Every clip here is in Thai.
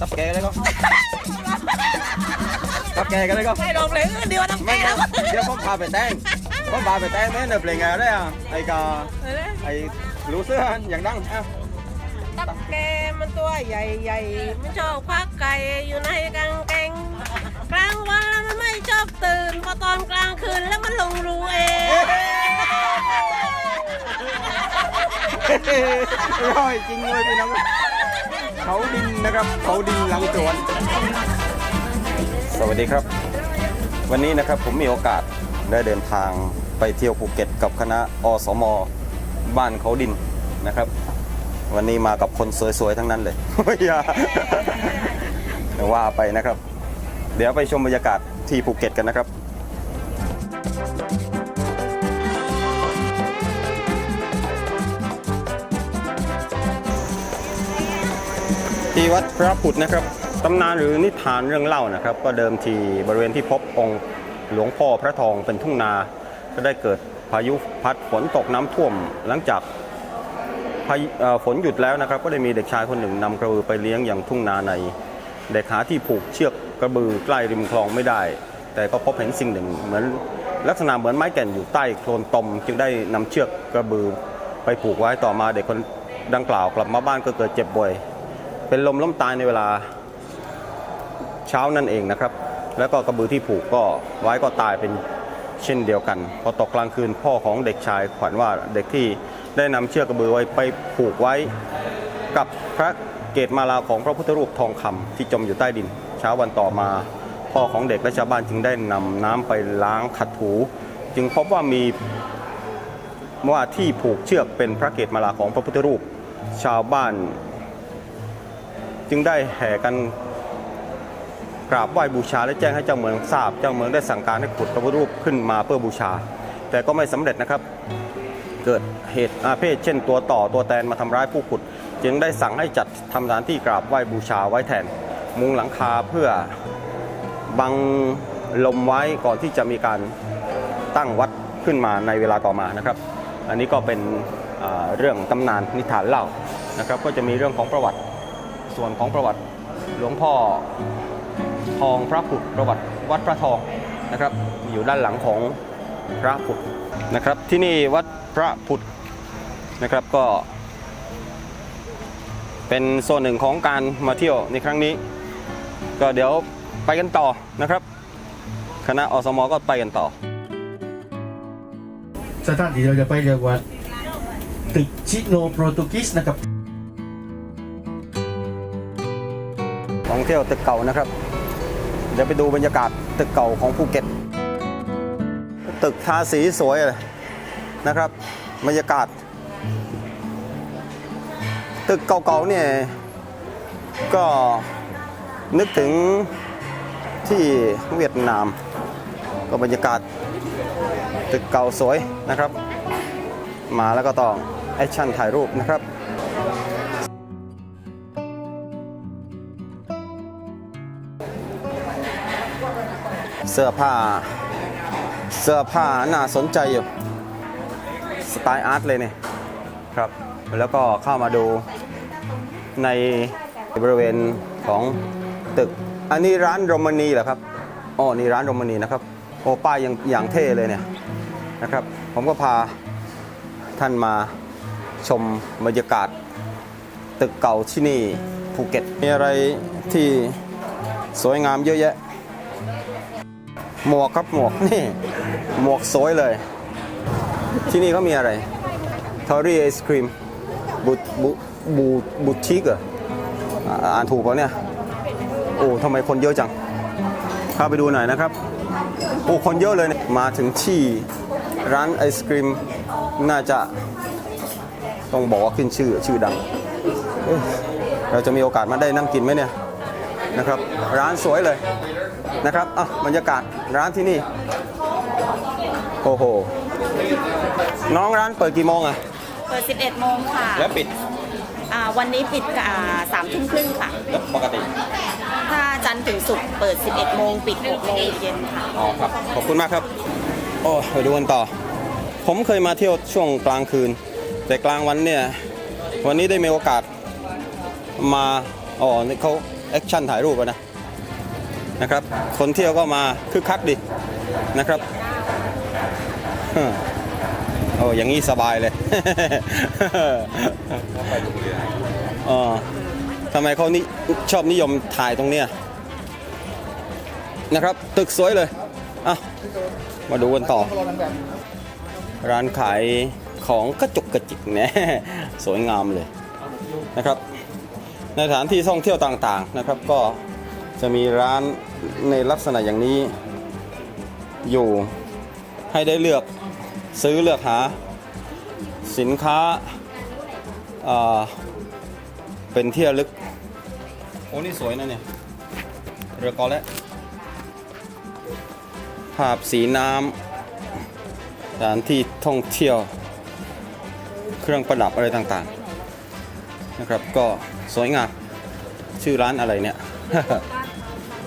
ตับแกเลยก็ตับแกกันเลยก็ให้ร้องเพลงอื่นดีกว่าน้ำแกไม่แล้วไม่เดี๋ยวผมพาไปแต่งผมพาไปแต่งแม่เนยเพลงอะไรอะไอ้กาไอ้รู้เสื้ออย่างดังอะตับแกมันตัวใหญ่ใหญ่ๆมันชอบควักไก่อยู่ในกางเกงกลางวันแล้วมันไม่ชอบตื่นพอตอนกลางคืนแล้วมันลงรูเองร้อยจริงเลยพี่น้อง เขาดินนะครับเขาดินหลังสวน สวัสดีครับ วันนี้นะครับผมมีโอกาสได้เดินทางไปเที่ยวภูเก็ตกับคณะอสม บ้านเขาดินนะครับ วันนี้มากับคนสวยๆทั้งนั้นเลย อย่าว่าไปนะครับ เดี๋ยวไปชมบรรยากาศที่ภูเก็ตกันนะครับ ที่วัดพระผุดนะครับตำนานหรือนิทานเรื่องเล่านะครับ ก็เดิมทีบริเวณที่พบองค์หลวงพ่อพระทองเป็นทุ่งนา ก็ได้เกิดพายุพัดฝนตกน้ำท่วม หลังจากพายฝนหยุดแล้วนะครับ ก็ได้มีเด็กชายคนหนึ่งนำกระบือไปเลี้ยงอย่างทุ่งนาในเด็กหาที่ผูกเชือกกระบือใกล้ริมคลองไม่ได้ แต่ก็พบเห็นสิ่งหนึ่งเหมือนลักษณะเหมือนไม้แก่นอยู่ใต้โคลนตม จึงได้นำเชือกกระบือไปผูกไว้ต่อมาเด็กคนดังกล่าวกลับมาบ้านก็เกิดเจ็บป่วย เป็นลมล้มตายในเวลาเช้านั่นเองนะครับ แล้วก็กระบือที่ผูกก็ไว้ก็ตายเป็นเช่นเดียวกัน พอตกกลางคืนพ่อของเด็กชายขวัญว่าเด็กที่ได้นำเชือกกระบือไว้ไปผูกไว้กับพระเกศมาลาของพระพุทธรูปทองคำที่จมอยู่ใต้ดิน เช้าวันต่อมาพ่อของเด็กและชาวบ้านจึงได้นำน้ำไปล้างขัดถู จึงพบว่ามีว่าที่ผูกเชือกเป็นพระเกศมาลาของพระพุทธรูป ชาวบ้าน จึงได้แห่กันกราบไหว้บูชาและแจ้งให้เจ้าเมืองทราบ เจ้าเมืองได้สั่งการให้ขุดพระพุทธรูปขึ้นมาเพื่อบูชา แต่ก็ไม่สำเร็จนะครับ เกิดเหตุอาเพศเช่น ตัวต่อตัวแตนมาทำร้ายผู้ขุด จึงได้สั่งให้จัดทำสถานที่กราบไหว้บูชาไว้แทน มุงหลังคาเพื่อบังลมไว้ก่อนที่จะมีการตั้งวัดขึ้นมาในเวลาต่อมานะครับ อันนี้ก็เป็นเรื่องตำนานนิทานเล่านะครับ ก็จะมีเรื่องของประวัติ ส่วนของประวัติหลวงพ่อทองพระผุดประวัติวัดพระทองนะครับอยู่ด้านหลังของพระผุดนะครับ ที่นี่วัดพระผุดนะครับก็ เป็นโซนหนึ่งของการมาเที่ยวในครั้งนี้ ก็เดี๋ยวไปกันต่อนะครับ คณะอสมก็ไปกันต่อ สถานที่เราจะไปเรียกว่าตึกชิโนโปรตุกิสนะครับ ท่องเที่ยวตึกเก่านะครับ เดี๋ยวไปดูบรรยากาศตึกเก่าของภูเก็ต ตึกทาสีสวยเลยนะครับบรรยากาศ ตึกเก่าๆเนี่ยก็นึกถึงที่เวียดนาม ก็บรรยากาศตึกเก่าสวยนะครับ มาแล้วก็ต้องแอคชั่นถ่ายรูปนะครับ เสื้อผ้า เสื้อผ้าน่าสนใจอยู่ สไตล์อาร์ตเลยเนี่ยครับ แล้วก็เข้ามาดูในบริเวณของตึก อันนี้ร้านโรมานีเหรอครับอ๋อนี่ร้านโรมานีนะครับ โอ้ป้ายยังอย่างเท่เลยเนี่ยนะครับ ผมก็พาท่านมาชมบรรยากาศ ตึกเก่าที่นี่ภูเก็ต มีอะไรที่สวยงามเยอะแยะ หมวกครับหมวกนี่หมวกสวยเลย ที่นี่เขามีอะไรทอรี่ไอศครีมบูบูบูบูชิกเหรออ่านถูกเปล่าเนี่ยโอ้ทำไมคนเยอะจังเข้าไปดูหน่อยนะครับโอ้คนเยอะเลยนี่ยมาถึงที่ร้านไอศครีมน่าจะต้องบอกว่าขึ้นชื่อชื่อดังเอเราจะมีโอกาสมาได้นั่งกินไหมเนี่ย นะครับ ร้านสวยเลยนะครับอะบรรยากาศร้านที่นี่ โอ้โห น้องร้านเปิดกี่โมงอะเปิด 11 โมงค่ะแล้วปิดอ่าวันนี้ปิดอ่าสามทุ่มครึ่งค่ะ แล้วปกติ ถ้าจันทร์ถึงศุกร์เปิด 11 โมงปิด 6 โมงเย็นค่ะ อ๋อครับ ขอบคุณมากครับ โอ้ไปดูกันต่อ ผมเคยมาเที่ยวช่วงกลางคืน แต่กลางวันเนี่ย วันนี้ได้มีโอกาสมา อ๋อนี่เขา แอคชั่นถ่ายรูปนะนะครับคนเที่ยวก็มาคึกคักดีนะครับโอ้อย่างนี้สบายเลยอ๋อทำไมเขานี่ชอบนิยมถ่ายตรงเนี้ยนะครับ ตึกสวยเลยอะมาดูกันต่อ ร้านขายของกระจกกระจิกเนี่ยสวยงามเลยนะครับ ในสถานที่ท่องเที่ยวต่างๆนะครับ ก็จะมีร้านในลักษณะอย่างนี้อยู่ให้ได้เลือกซื้อเลือกหาสินค้าเป็นที่ระลึก โอ้นี่สวยนะเนี่ยเรือกอและภาพสีน้ำสถานที่ท่องเที่ยว เครื่องประดับอะไรต่างๆ นะครับก็ สวยงาม ชื่อร้านอะไรเนี่ย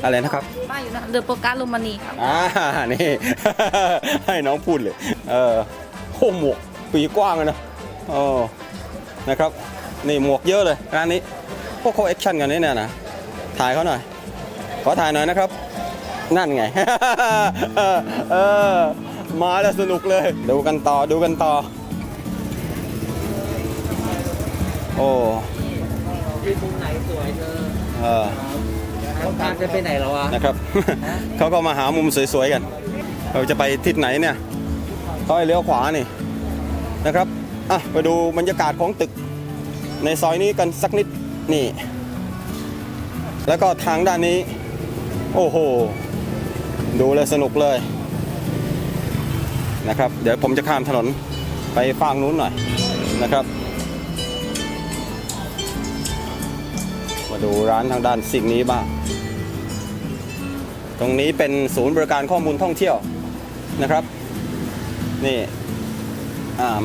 อะไรนะครับ ป้าอยู่นะเดอะโปรการลูมานีครับอ่า นี่ ให้น้องพูดเลย เออโอ้หมวกปีกว้างเลยนะเออนะครับ นี่หมวกเยอะเลยร้านนี้ พวกเขาแอคชั่นกันนี่เนี่ยนะ ถ่ายเขาหน่อย ขอถ่ายหน่อยนะครับ นั่นไง เออ มาแล้วสนุกเลย ดูกันต่อ ดูกันต่อ โอ้ ที่มุมไหนสวยเธอเออต้องการจะไปไหนแล้ววะนะครับ เขาก็มาหามุมสวยๆกัน เราจะไปทิศไหนเนี่ยเขาให้เลี้ยวขวานี่นะครับอะไปดูบรรยากาศของตึกในซอยนี้กันสักนิดนี่ แล้วก็ทางด้านนี้ โอ้โห ดูเลยสนุกเลยนะครับ เดี๋ยวผมจะข้ามถนนไปฝั่งนู้นหน่อยนะครับ มาดูร้านทางด้านสิ่งนี้บ้าง ตรงนี้เป็นศูนย์บริการข้อมูลท่องเที่ยวนะครับ นี่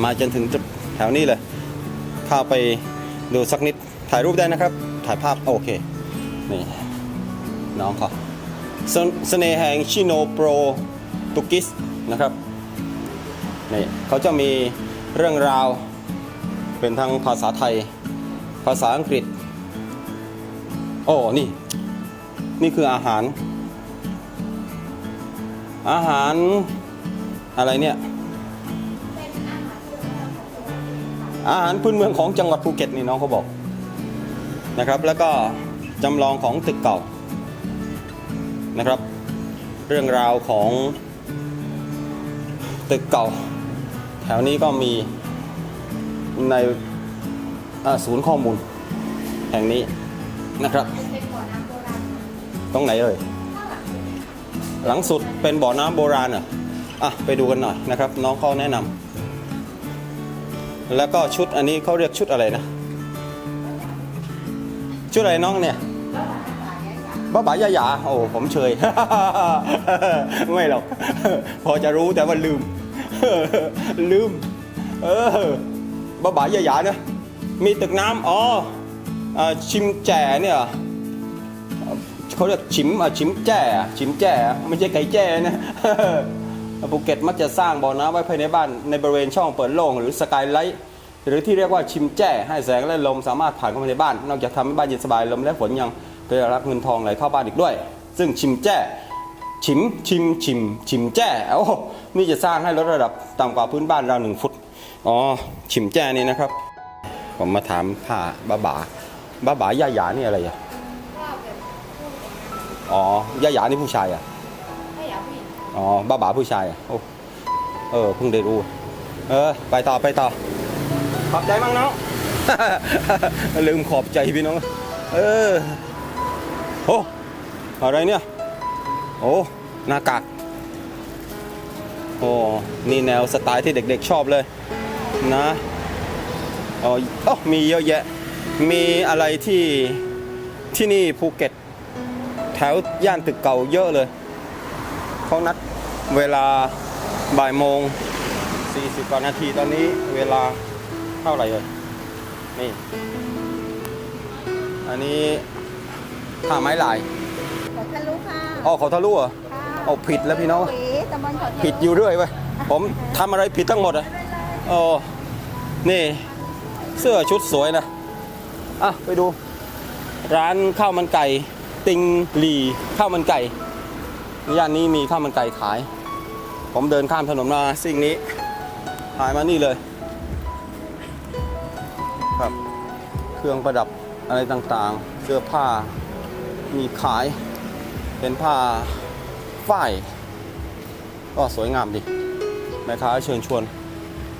มาจนถึงจุดแถวนี้เลยเข้าไปดูสักนิดถ่ายรูปได้นะครับ ถ่ายภาพโอเค นี่ น้องเขาเสเสน่ห์แห่งชิโนโปรตุกิสนะครับ นี่เขาจะมีเรื่องราวเป็นทั้งภาษาไทย ภาษาอังกฤษ โอ้นี่ นี่คืออาหาร อาหารอะไรเนี่ย อาหารพื้นเมืองของจังหวัดภูเก็ตนี่น้องเขาบอกนะครับ แล้วก็จำลองของตึกเก่านะครับ เรื่องราวของตึกเก่า แถวนี้ก็มีในศูนย์ข้อมูลแห่งนี้ นะครับ ตรงไหนเลย หลังสุดเป็นบ่อน้ำโบราณอะอะไปดูกันหน่อยนะครับ น้องเขาแนะนำแล้วก็ชุดอันนี้เขาเรียกชุดอะไรนะ ชุดอะไรน้องเนี่ยบ้าบายายาโอ้ผมเชย ไม่หรอก พอจะรู้แต่ว่าลืม ลืม เออบ้าบายายาเนะมีตึกน้ำอ๋อ ชิมแจ่เนี่ยเขาเรียกชิมอชิมแจ่ชิมแจ่ไม่ใช่ไก่แจ้นะภูเก็ตมักจะสร้างบ่อน้ำไว้ภายในบ้านในบริเวณช่องเปิดโล่งหรือสกายไลท์หรือที่เรียกว่าชิมแจ้ให้แสงและลมสามารถผ่านเข้ามาในบ้าน นอกจากทำให้บ้านเย็นสบายลมและฝนยังไปรับเงินทองไหลเข้าบ้านอีกด้วย ซึ่งชิมแจ้ชิมชิมชิมชิมแจ้โอ้นี่จะสร้างให้ลดระดับต่ำกว่าพื้นบ้านราวหนึ่งฟุตอ๋อชิมแจ้นี่นะครับ ผมมาถามผ้าบ้าบา บ้าบายาหยานี่อะไรอะอ๋อย่าหยานี่ผู้ชายอะอ๋อบ้าบาผู้ชายอะโอ้เออเพิ่งได้รู้เออ ไปต่อไปต่อ ขอบใจมั้งน้องลืมขอบใจพี่น้อง เออโอ้อะไรเนี่ยโอ้หน้ากากโอ้นี่แนวสไตล์ที่เด็กๆชอบเลยนะอ๋อโอ้มีเยอะแยะ มีอะไรที่ที่นี่ภูเก็ต แถวย่านตึกเก่าเยอะเลย เขานัดเวลาบ่ายโมง 40กว่านาทีตอนนี้เวลาเท่าไหร่เลยนี่ อันนี้ท่าไม้ลายขอทะลุค่ะอ๋อเขาทะลุเหรอค่ะเอาผิดแล้วพี่น้องปีตำบลขอทะลุผิดอยู่เรื่อยเว้ยผมทำอะไรผิดทั้งหมดอะโอ้นี่ เสื้อชุดสวยนะ อะไปดู ร้านข้าวมันไก่ ติงหลีข้าวมันไก่ย่านนี้มีข้าวมันไก่ขาย ผมเดินข้ามถนนมาสิ่งนี้ขายมานี่เลยครับ เครื่องประดับอะไรต่างๆ เสื้อผ้ามีขาย เป็นผ้าฝ้ายก็สวยงามดีแม่ค้าเชิญชวน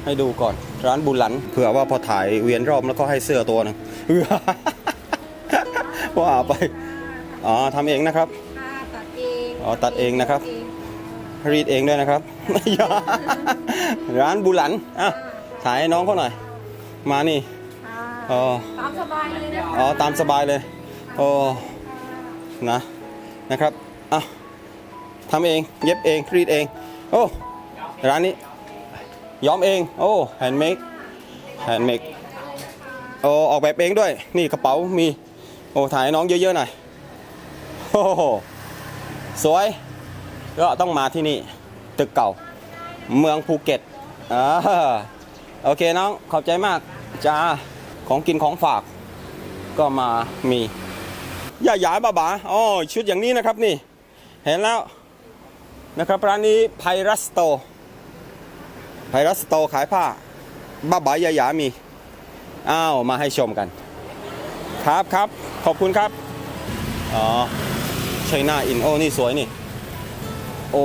ให้ดูก่อน ร้านบุญหลันเผื่อว่าพอถ่ายเวียนรอบแล้วก็ให้เสื้อตัวหนึงว่าไปอ๋อทำเองนะครับตัดเองอ๋อตัดเองนะครับรีดเองด้วยนะครับ ร้านบุหลันอะถ่ายให้น้องเขาหน่อย มานี่อ๋อตามสบายเลยนะอ๋อตามสบายเลยโอ้นะนะครับอะทำเองเย็บเองรีดเอง โอ้ร้านนี้ ย้อมเอง โอ้แฮนด์เมดแฮนด์เมดโอ้ออกแบบเองด้วย นี่กระเป๋ามี โอ้ถ่ายน้องเยอะๆหน่อยโอ้โหสวย ก็ต้องมาที่นี่ ตึกเก่า เมืองภูเก็ตอ่าโอเคน้องขอบใจมากจ้าของกินของฝาก ก็มามีย่าหยาบาบาอ๋อชุดอย่างนี้นะครับนี่ เห็นแล้วนะครับร้านนี้ไพรัสโต ไพรัสโตขายผ้า บ้าบายายามี อ้าว มาให้ชมกัน ครับครับ ขอบคุณครับ อ๋อชัยนาอิน โอนี่สวยนี่ โอ้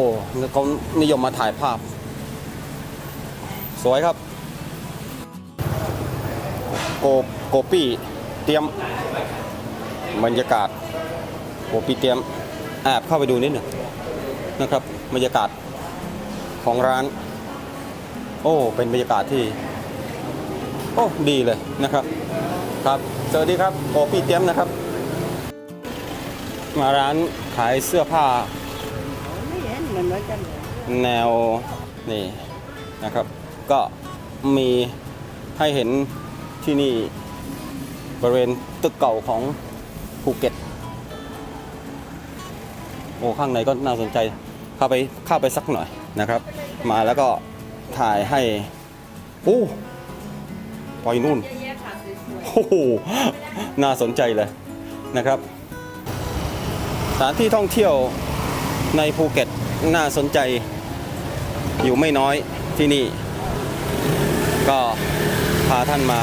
เขานิยมมาถ่ายภาพ สวยครับ โกโกปี้ เตรียม บรรยากาศ โกปี้เตรียมแอบเข้าไปดูนิดหนึ่งนะครับ บรรยากาศของร้าน โอ้ เป็นบรรยากาศที่ โอ้ ดีเลยนะครับ ครับ สวัสดีครับโกปี้เตรียมนะครับ มาร้านขายเสื้อผ้า แนว นี่นะครับ ก็มีให้เห็นที่นี่บริเวณตึกเก่าของภูเก็ต โอ้ ข้างในก็น่าสนใจ เข้าไปเข้าไปสักหน่อยนะครับ มาแล้วก็ ถ่ายให้โอ้ไปนู่นโอ้โหน่าสนใจเลยนะครับ สถานที่ท่องเที่ยวในภูเก็ตน่าสนใจอยู่ไม่น้อยที่นี่ ก็พาท่านมา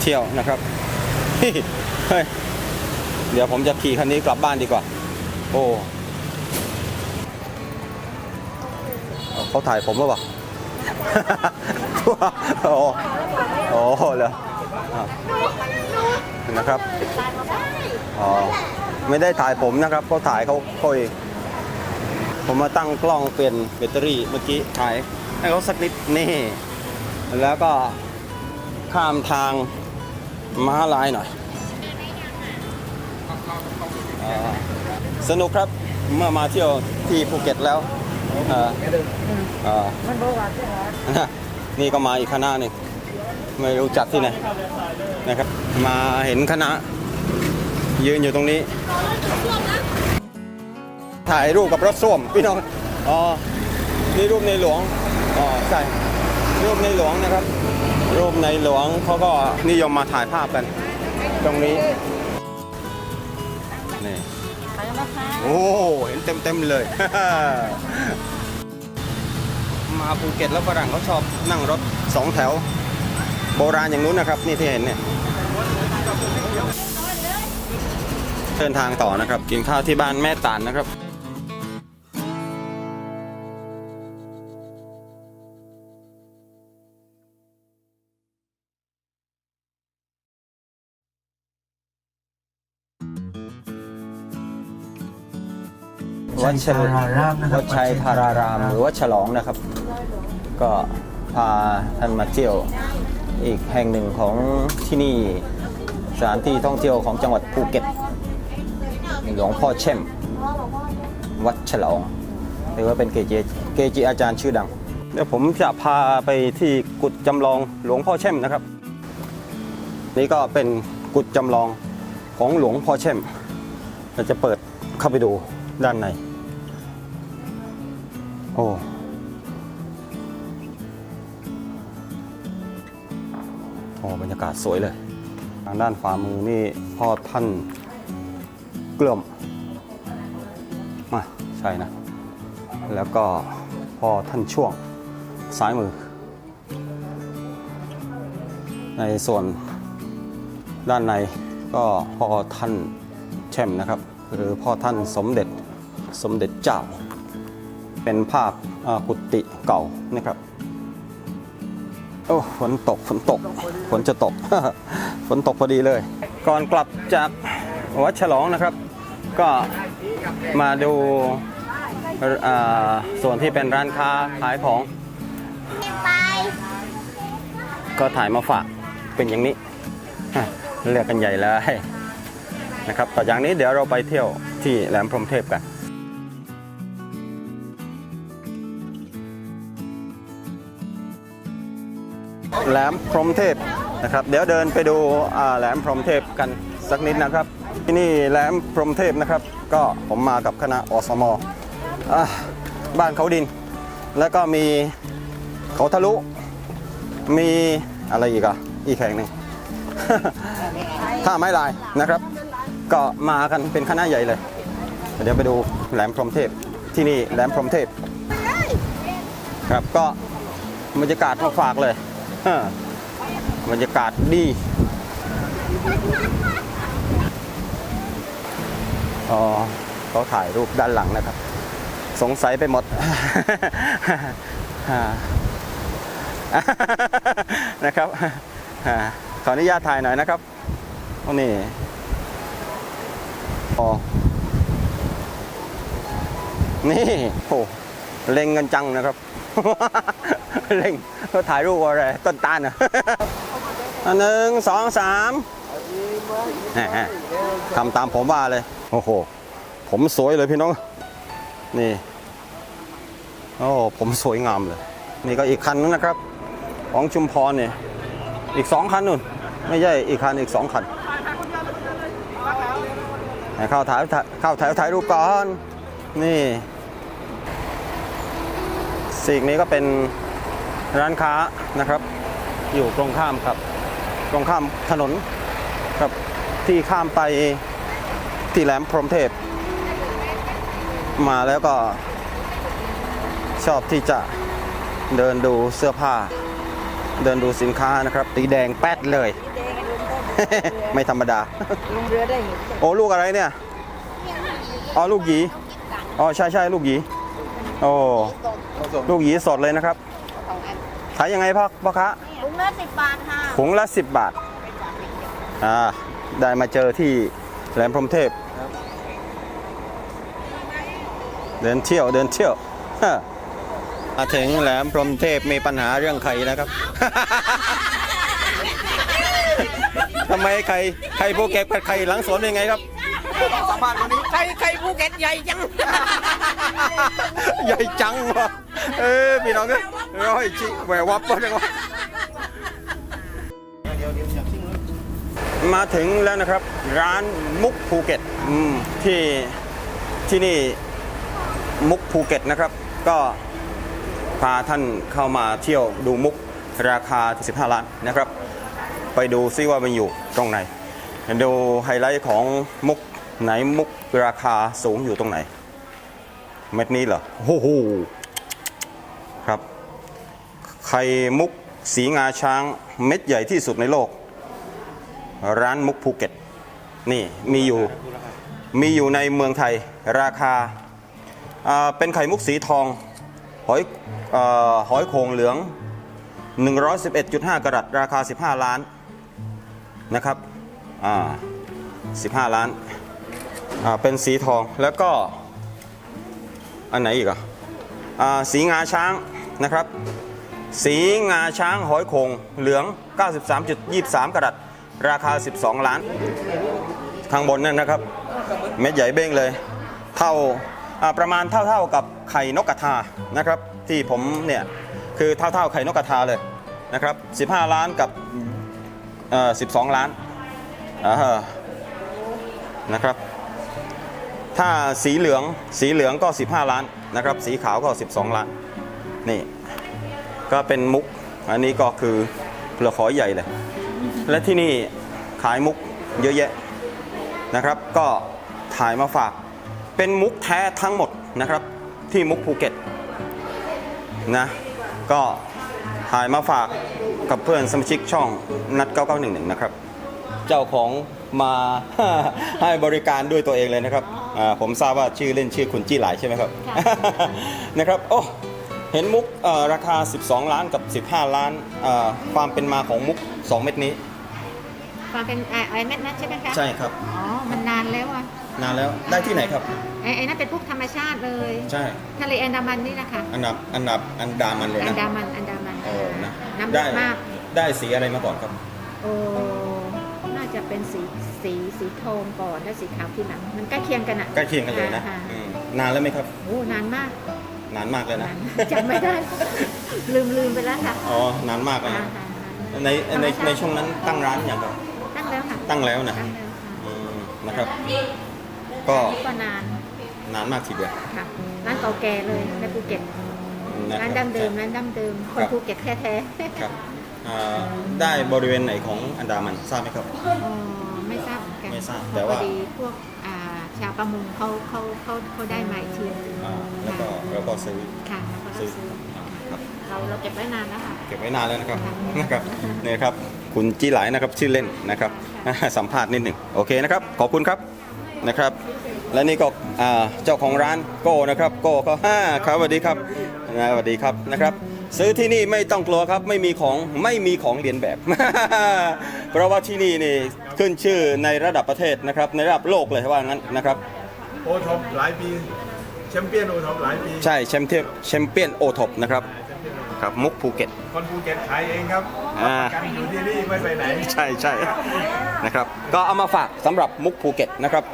เที่ยวนะครับเฮ้ยเดี๋ยวผมจะขี่คันนี้กลับบ้านดีกว่า โอ้เขาถ่ายผมหรือเปล่า โอ้โอ้เหรอนะครับอ๋อไม่ได้ถ่ายผมนะครับเขาถ่ายเขาเขาเองผมมาตั้งกล้องเปลี่ยนแบตเตอรี่เมื่อกี้ถ่ายให้เขาสักนิดนี่ แล้วก็ข้ามทางม้าลายหน่อย สนุกครับเมื่อมาเที่ยวที่ภูเก็ตแล้ว อ่าอ่านี่ก็มาอีกคณะหนึ่งไม่รู้จักที่ไหนนะครับ มาเห็นคณะ ยืนอยู่ตรงนี้ ถ่ายรูปกับรถส้วมพี่น้องอ๋อนี่รูปในหลวงอ๋อใช่รูปในหลวงนะครับ รูปในหลวงเขาก็นิยมมาถ่ายภาพกัน ตรงนี้นี่ โอ้เห็นเต็มเต็มๆเลย มาภูเก็ตแล้วฝรั่งเขาชอบนั่งรถสองแถว โบราณอย่างนู้นนะครับ นี่ที่เห็นเนี่ยเดินทางต่อนะครับ กินข้าวที่บ้านแม่ตานนะครับ ดเฉลิมวัดชัยธารามนะครับวัดชัยธารารามหรือว่าฉลองนะครับ ก็พาท่านมาเที่ยวอีกแห่งหนึ่งของที่นี่สถานที่ท่องเที่ยวของจังหวัดภูเก็ตหลวงพ่อเช่ม วัดฉลองถือว่าเป็นเกจิเกจิอาจารย์ชื่อดัง เดี๋ยวผมจะพาไปที่กุฏจำลองหลวงพ่อเช่มนะครับ นี่ก็เป็นกุฏจำลองของหลวงพ่อเช่มเราจะเปิดเข้าไปดูด้านใน โอ้โอ้บรรยากาศสวยเลย ทางด้านขวามือนี่พ่อท่านเกล่อมมาใช่นะ แล้วก็พ่อท่านช่วงซ้ายมือ ในส่วนด้านในก็พ่อท่านแช่มนะครับ หรือพ่อท่านสมเด็จสมเด็จเจ้า เป็นภาพกุฏิเก่านะครับโอ้ฝนตกฝนตกฝนจะตกฝนตกพอดีเลย ก่อนกลับจากวัดฉลองนะครับ ก็มาดูส่วนที่เป็นร้านค้าขายของ ก็ถ่ายมาฝากเป็นอย่างนี้เรียกกันใหญ่เลยนะครับ ต่อจากนี้เดี๋ยวเราไปเที่ยวที่แหลมพรหมเทพกัน แหลมพรหมเทพนะครับเดี๋ยวเดินไปดูแหลมพรหมเทพกันสักนิดนะครับ ที่นี่แหลมพรหมเทพนะครับ ก็ผมมากับคณะอสมอบ้านเขาดิน แล้วก็มีเขาทะลุ มีอะไรอีกอะอีกแข่งหนึ่งท่าไม้ลายนะครับ ก็มากันเป็นคณะใหญ่เลย เดี๋ยวไปดูแหลมพรหมเทพที่นี่แหลมพรหมเทพครับก็บรรยากาศมาฝากเลย บรรยากาศดีอ๋อเขาถ่ายรูปด้านหลังนะครับ สงสัยไปหมดนะครับขออนุญาตถ่ายหน่อยนะครับนี่อ๋อนี่โอ้เล็งกันจังนะครับ เล็งเขาถ่ายรูปอะไรต้นตาลนะอันหนึ่งสองสามทำตามผมว่าเลย โอ้โห ผมสวยเลยพี่น้อง นี่ โอ้ ผมสวยงามเลย นี่ก็อีกคันนึงนะครับ ของชุมพรเนี่ยอีกสองคันนู่น ไม่ใช่ อีกคันอีกสองคันเข้าถ่ายเข้าถ่ายถ่ายรูปก่อน นี่ซีกนี้ก็เป็น ร้านค้านะครับ อยู่ตรงข้ามครับ ตรงข้ามถนนครับที่ข้ามไปที่แหลมพรหมเทพ มาแล้วก็ชอบที่จะเดินดูเสื้อผ้า เดินดูสินค้านะครับ ตีแดงแป๊ดเลย ไม่ธรรมดาลงเรือได้เห็นโอ้ลูกอะไรเนี่ยอ๋อลูกหยีอ๋อใช่ใช่ลูกหยีโอ้ลูกหยีสดเลยนะครับขายยังไงพ่อพ่อค้าลุงละสิบบาทค่ะถุงละ10บาทอ่าได้มาเจอที่แหลมพรหมเทพ เดินเที่ยวเดินเที่ยวฮะมาถึงแหลมพรหมเทพมีปัญหาเรื่องไข่นะครับทำไมไข่ไข่ภูเก็ตกับไข่หลังสวนเป็นไงครับใครใครภูเก็ตใหญ่จัง ใหญ่จังวะเออพี่น้องเอ้ย ร้อยจิแหววับปะเนี่ยวะมาถึงแล้วนะครับ ร้านมุกภูเก็ตที่ที่นี่มุกภูเก็ตนะครับ ก็พาท่านเข้ามาเที่ยวดูมุกราคา 15 ล้านนะครับ ไปดูซิว่ามันอยู่ตรงไหน ดูไฮไลท์ของมุกไหนมุกราคาสูงอยู่ตรงไหน เม็ดนี้เหรอโอ้โห ไข่มุกสีงาช้างเม็ดใหญ่ที่สุดในโลก ร้านมุกภูเก็ต นี่มีอยู่มีอยู่ในเมืองไทยราคาเป็นไข่มุกสีทองหอยอหอยโขงเหลือง 111.5 กรัตราคา 15 ล้านนะครับอ่า15 ล้านอ่าเป็นสีทองแล้วก็ อันไหนอีกอะอ่าสีงาช้างนะครับ สีงาช้างหอยโขงเหลือง 93.23 กรัตราคา 12 ล้าน ข้างบนนั่นนะครับ เม็ดใหญ่เบ้งเลย เท่าประมาณเท่าๆกับไข่นกกระทานะครับ ที่ผมเนี่ยคือเท่าๆไข่นกกระทาเลยนะครับ 15 ล้านกับ12 ล้านนะครับ ถ้าสีเหลืองสีเหลืองก็ 15 ล้านนะครับ สีขาวก็ 12 ล้านนี่ ก็เป็นมุก อันนี้ก็คือเปลือกหอยใหญ่เลย และที่นี่ขายมุกเยอะแยะนะครับ ก็ถ่ายมาฝาก เป็นมุกแท้ทั้งหมดนะครับ ที่มุกภูเก็ตนะก็ถ่ายมาฝากกับเพื่อนสมาชิกช่องนัด 9911 นะครับ เจ้าของมาให้บริการด้วยตัวเองเลยนะครับอ่าผมทราบว่าชื่อเล่นชื่อคุณจี้หลายใช่ไหมครับนะครับโอ้ เห็นมุกเอ่อราคา 12 ล้านกับ 15 ล้านเอ่อความเป็นมาของมุก 2 เม็ดนี้ ความเป็นไอ้ไอ้เม็ดนั้นใช่ไหมคะใช่ครับ อ๋อ มันนานแล้วอะ นานแล้วได้ที่ไหนครับ ไอ้ไอ้นั่นเป็นพวกธรรมชาติเลย ใช่ ทะเลอันดามันนี่นะคะอันดับอันดับอันดามันเลยอันนะดามันอันดามันเออนะน้ำลึได้กมาก ได้สีอะไรมาก่อนครับ โอ้น่าจะเป็นสีสีสีทองก่อนแล้วสีขาวทีหลัง มันใกล้เคียงกันอะใกล้เคียงกันเลยนะค่อืมนานแล้วไหมครับ โอ้ นานมาก นานมากเลยนะนานจำไม่ได้ ลืมลืมไปแล้วค่ะอ๋อนานมากเลยอ่านะฮะในในในช่วงนั้นตั้งร้านอย่างครับตั้งแล้วค่ะตั้งแล้วนะตั้งแล้วค่ะอืมนะครับ ก็ก็นานนานมากทีเดียวค่ะร้านเก่าแก่เลยในภูเก็ตนะคร้านบดั้งเดิมร้านดั้งเดิมคครันบภูเก็ตแท้ครับอ่าได้บริเวณไหนของอันดามันทราบไหมครับๆอ๋อไม่ทราบเหมือนกันไม่ทราบเพะแต่ว่าพอดีพวกอ่า ชาวประมงเขาเขาเขาเขาได้มาอีกทีนึงอ่าแล้วก็แล้วก็ซื้อค่ะแล้วก็ซื้อซื้อครับเราเราเก็บไว้นานแล้วค่ะ เก็บไว้นานแล้วนะครับค่ะนะครับเนี่ยครับคุณจี้หลายนะครับชื่อเล่นนะครับสัมภาษณ์นิดหนึ่งโอเคนะครับขอบคุณครับนะครับ และนี่ก็อ่าเจ้าของร้านโก้นะครับโก้เขาห้าครับสวัสดีครับนะสวัสดีครับนะครับ ซื้อที่นี่ไม่ต้องกลัวครับไม่มีของไม่มีของเรียนแบบ เพราะว่าที่นี่นี่ขึ้นชื่อในระดับประเทศนะครับในระดับโลกเลยว่างั้นนะครับ โอท็อปหลายปีแชมเปี้ยนโอท็อปหลายปีใช่แชมเปี้ยนแชมเปี้ยนโอท็อปนะครับครับมุกภูเก็ตคนภูเก็ตขายเองครับอ่ากันอยู่ที่นี่ไม่ไปไหน ใช่ใช่นะครับ ก็เอามาฝากสำหรับมุกภูเก็ตนะครับ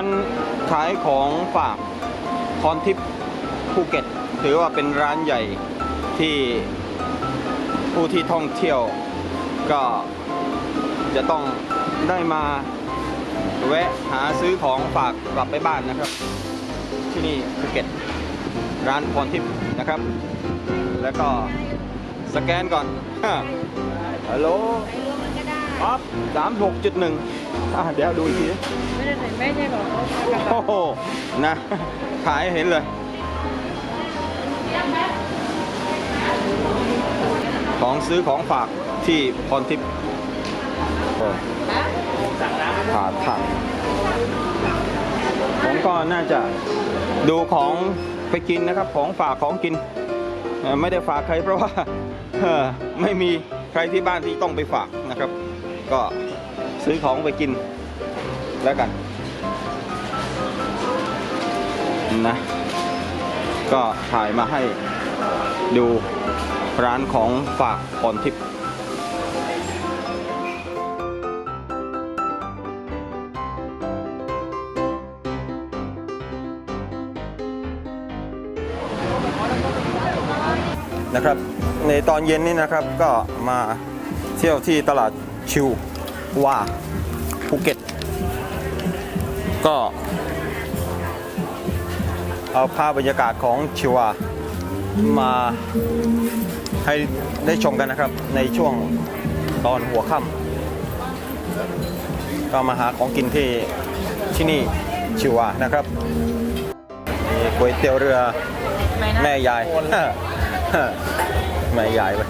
านขายของฝากพรทิพย์ภูเก็ต ถือว่าเป็นร้านใหญ่ที่ผู้ที่ท่องเที่ยวก็จะต้องได้มาแวะหาซื้อของฝากกลับไปบ้านนะครับ ที่นี่ภูเก็ต ร้านพรทิพย์นะครับ แล้วก็สแกนก่อนฮัลโหลครับสามหกจุดหนึ่งเดี๋ยวดูอีกที ม่ใช่หรอโอ้โหนะขายเห็นเลย ของซื้อของฝากที่พรทิพย์ถาดถังผมก็น่าจะดูของไปกินนะครับ ของฝากของกิน ไม่ได้ฝากใครเพราะว่าไม่มีใครที่บ้านที่ต้องไปฝากนะครับ ก็ซื้อของไปกินแล้วกัน นะ ก็ถ่ายมาให้ดูร้านของฝากพรทิพย์นะครับในตอนเย็นนี้นะครับก็มาเที่ยวที่ตลาดชิวว่าภูเก็ต ก็ เอาภาพบรรยากาศของชิวามาให้ได้ชมกันนะครับ ในช่วงตอนหัวค่ำก็มาหาของกินที่ที่นี่ชิวานะครับมีก๋วยเตี๋ยวเรือแม่ยายแม่ยายไป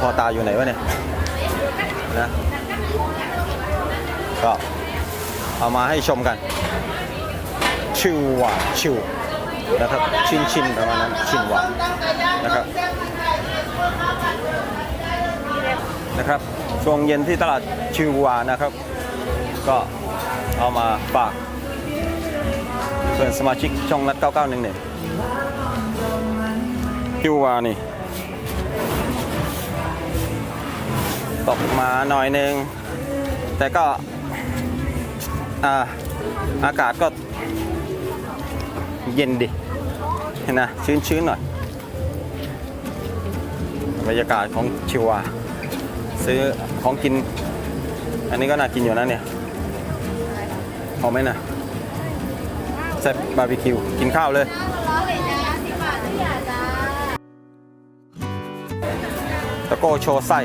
พอตาอยู่ไหนวะเนี่ยนะก็เอามาให้ชมกันชิวหวาชิว นะครับ ชินชินประมาณนั้นชินหวานนะครับนะครับช่วงเย็นที่ตลาดชิววานะครับ ก็เอามาฝากเพื่อนสมาชิกช่องนัด9911ชิววานนี่ตกมาหน่อยนึง แต่ก็อ่าอากาศก็ เย็นดิเห็นนะชื้นๆหน่อยบรรยากาศของชิวาซื้อของกิน อันนี้ก็น่ากินอยู่นะเนี่ยเอาไหมนะแซ่บบาร์บีคิว กินข้าวเลยตะโกโชว์ไส้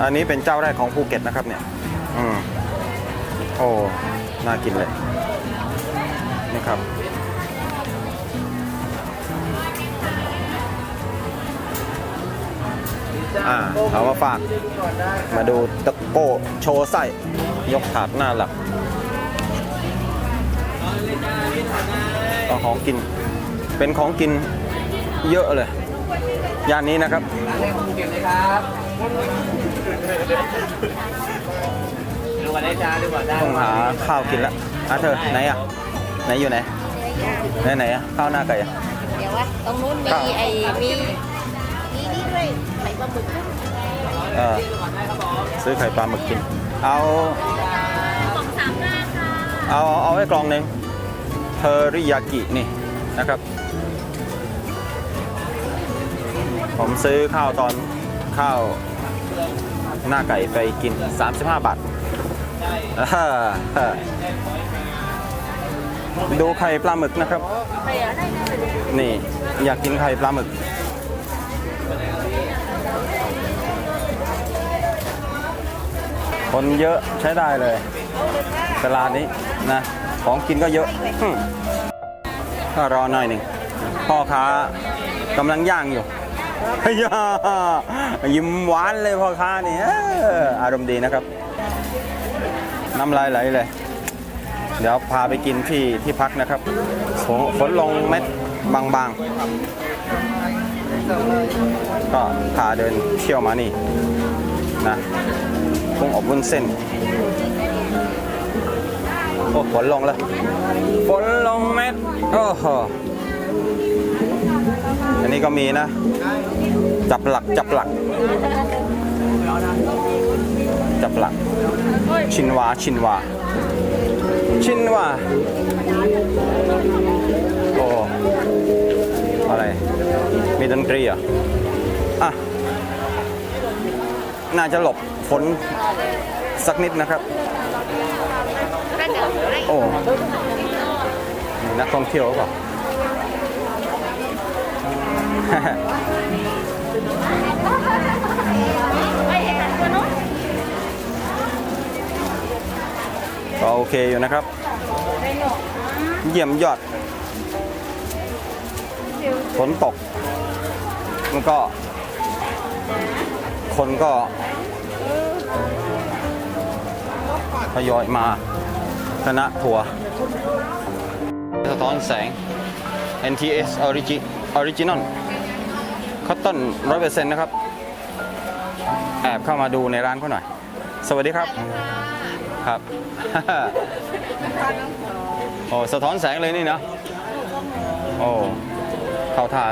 อันนี้เป็นเจ้าแรกของภูเก็ตนะครับเนี่ย อืม โอ้ น่ากินเลย นี่ครับอ่าเอามาฝาก มาดูตะโก้โชว์ไส้ยกถาดหน้าหลักก็ของกิน เป็นของกินเยอะเลย ย่านนี้นะครับร้านแรกภูเก็ตเลยครับดูก่อนได้จ้าดูก่อนได้ต้องหาข้าวกินละอะเธอไหนอะ ไหนอยู่ไหนไหนไหนอะข้าวหน้าไก่อะเดี๋ยวว่าตรงนู้นมีไอ้มีมีนี่ด้วยไข่ปลาหมึกด้วยเออซื้อไข่ปลาหมึกกิน เอาเอาเอาไว้กล่องหนึ่งเทอริยากินี่นะครับ ผมซื้อข้าวตอนข้าวหน้าไก่ไปกิน 35 บาทอ่าฮะ ดูไข่ปลาหมึกนะครับ นี่อยากกินไข่ปลาหมึก คนเยอะใช้ได้เลยตลาดนี้นะ ของกินก็เยอะก็รอหน่อยหนึ่งพ่อค้ากำลังย่างอยู่ยิ้มหวานเลยพ่อค้านี่อารมณ์ดีนะครับ น้ำลายไหลเลย เดี๋ยวพาไปกินที่ที่พักนะครับฝนฝนลงเม็ดบางๆ ก็พาเดินเที่ยวมานี่นะกุ้งอบวุ้นเส้น โอ้ฝนลงแล้วฝนลงเม็ด โอ้โหอันนี้ก็มีนะ จับหลักจับหลัก จับหลัก ชินวาชินวา ชินวาโอ้อะไร มีดนตรีเหรอะอะ น่าจะหลบฝนสักนิดนะครับ โอ้นี่นักท่องเที่ยวหรือเปล่า ก็โอเคอยู่นะครับ เยี่ยมยอดฝนตก มันก็ คนก็ทยอยมาคณะทัวร์สะท้อนแสง NTS Origi Original Cotton 100%นะครับ แอบเข้ามาดูในร้านเขาหน่อย สวัสดีครับ ครับ โอ้ สะท้อนแสงเลยนี่นะ โอ้ เข้าท่า